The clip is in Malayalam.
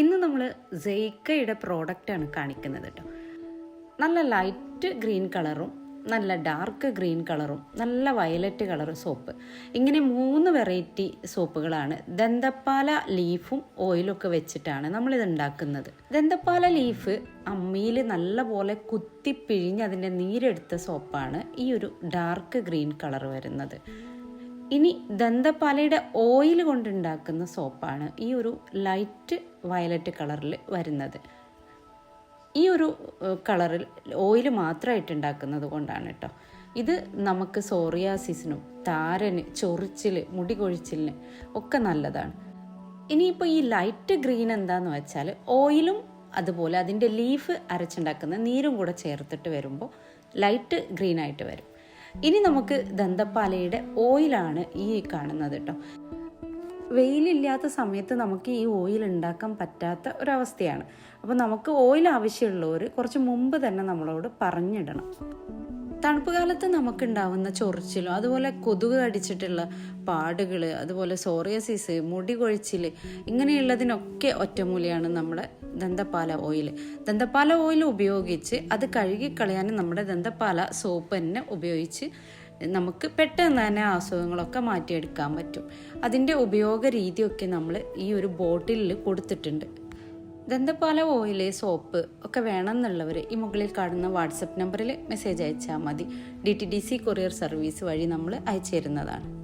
ഇന്ന് നമ്മൾ സെയ്ക്കയുടെ പ്രോഡക്റ്റാണ് കാണിക്കുന്നത് കേട്ടോ നല്ല ലൈറ്റ് ഗ്രീൻ കളറും നല്ല ഡാർക്ക് ഗ്രീൻ കളറും നല്ല വയലറ്റ് കളർ സോപ്പ് ഇങ്ങനെ മൂന്ന് വെറൈറ്റി സോപ്പുകളാണ് ദന്തപ്പാല ലീഫും ഓയിലൊക്കെ വെച്ചിട്ടാണ് നമ്മളിത് ഉണ്ടാക്കുന്നത്. ദന്തപ്പാല ലീഫ് അമ്മിയിൽ നല്ലപോലെ കുത്തിപ്പിഴിഞ്ഞ് അതിന്റെ നീരെടുത്ത സോപ്പാണ് ഈ ഒരു ഡാർക്ക് ഗ്രീൻ കളർ വരുന്നത്. ഇനി ദന്തപാലയുടെ ഓയിൽ കൊണ്ടുണ്ടാക്കുന്ന സോപ്പാണ് ഈ ഒരു ലൈറ്റ് വയലറ്റ് കളറിൽ വരുന്നത്. ഈ ഒരു കളറിൽ ഓയിൽ മാത്രമായിട്ട് ഉണ്ടാക്കുന്നത് കൊണ്ടാണ് കേട്ടോ ഇത് നമുക്ക് സോറിയാസിസിനും താരന് ചൊറിച്ചിൽ മുടി കൊഴിച്ചിലിന് ഒക്കെ നല്ലതാണ്. ഇനിയിപ്പോൾ ഈ ലൈറ്റ് ഗ്രീൻ എന്താന്ന് വെച്ചാൽ ഓയിലും അതുപോലെ അതിന്റെ ലീഫ് അരച്ചുണ്ടാക്കുന്ന നീരും കൂടെ ചേർത്തിട്ട് വരുമ്പോൾ ലൈറ്റ് ഗ്രീൻ ആയിട്ട് വരും. ഇനി നമുക്ക് ദന്തപ്പാലയുടെ ഓയിലാണ് ഈ കാണുന്നത് കേട്ടോ വെയിലില്ലാത്ത സമയത്ത് നമുക്ക് ഈ ഓയിൽ ഉണ്ടാക്കാൻ പറ്റാത്ത ഒരവസ്ഥയാണ്. അപ്പോൾ നമുക്ക് ഓയിൽ ആവശ്യമുള്ളവർ കുറച്ച് മുമ്പ് തന്നെ നമ്മളോട് പറഞ്ഞിടണം. തണുപ്പ് കാലത്ത് നമുക്കുണ്ടാവുന്ന ചൊറിച്ചിലും അതുപോലെ കൊതുക് കടിച്ചിട്ടുള്ള പാടുകൾ അതുപോലെ സോറിയസിസ് മുടി കൊഴിച്ചിൽ ഇങ്ങനെയുള്ളതിനൊക്കെ ഒറ്റമൂലിയാണ് നമ്മുടെ ദന്തപ്പാല ഓയിൽ ദന്തപ്പാല ഓയിൽ ഉപയോഗിച്ച് അത് കഴുകിക്കളയാൻ നമ്മുടെ ദന്തപ്പാല സോപ്പ് തന്നെ ഉപയോഗിച്ച് നമുക്ക് പെട്ടെന്ന് തന്നെ അസുഖങ്ങളൊക്കെ മാറ്റിയെടുക്കാൻ പറ്റും. അതിന്റെ ഉപയോഗ രീതിയൊക്കെ നമ്മൾ ഈ ഒരു ബോട്ടിലിൽ കൊടുത്തിട്ടുണ്ട്. ദന്തപാല ഓയിൽ സോപ്പ് ഒക്കെ വേണമെന്നുള്ളവർ ഈ മുകളിൽ കാണുന്ന വാട്സപ്പ് നമ്പറിൽ മെസ്സേജ് അയച്ചാൽ മതി. D T D C courier service വഴി നമ്മൾ അയച്ചു തരുന്നതാണ്.